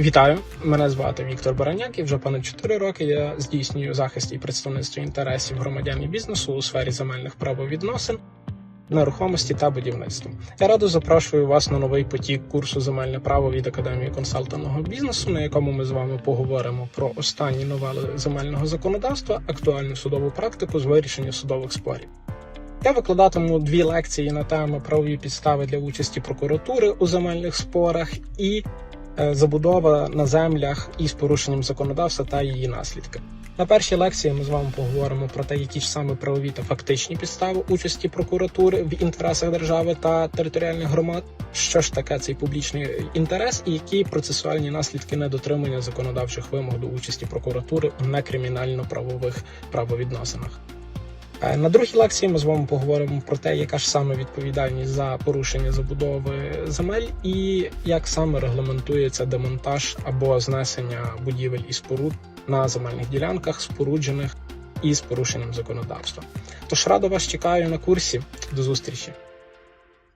Вітаю! Мене звати Віктор Бараняк і вже понад 4 роки я здійснюю захист і представництво інтересів громадян і бізнесу у сфері земельних правовідносин, нерухомості та будівництва. Я радо запрошую вас на новий потік курсу земельне право від Академії консалтингового бізнесу, на якому ми з вами поговоримо про останні новели земельного законодавства, актуальну судову практику з вирішення судових спорів. Я викладатиму дві лекції на тему правові підстави для участі прокуратури у земельних спорах і забудова на землях із порушенням законодавства та її наслідки. На першій лекції ми з вами поговоримо про те, які ж саме правові та фактичні підстави участі прокуратури в інтересах держави та територіальних громад, що ж таке цей публічний інтерес, і які процесуальні наслідки недотримання законодавчих вимог до участі прокуратури у некримінально-правових правовідносинах. Е, На другій лекції ми з вами поговоримо про те, яка ж саме відповідальність за порушення забудови земель, і як саме регламентується демонтаж або знесення будівель і споруд на земельних ділянках, споруджених із порушенням законодавства. Тож радо вас чекаю на курсі. До зустрічі!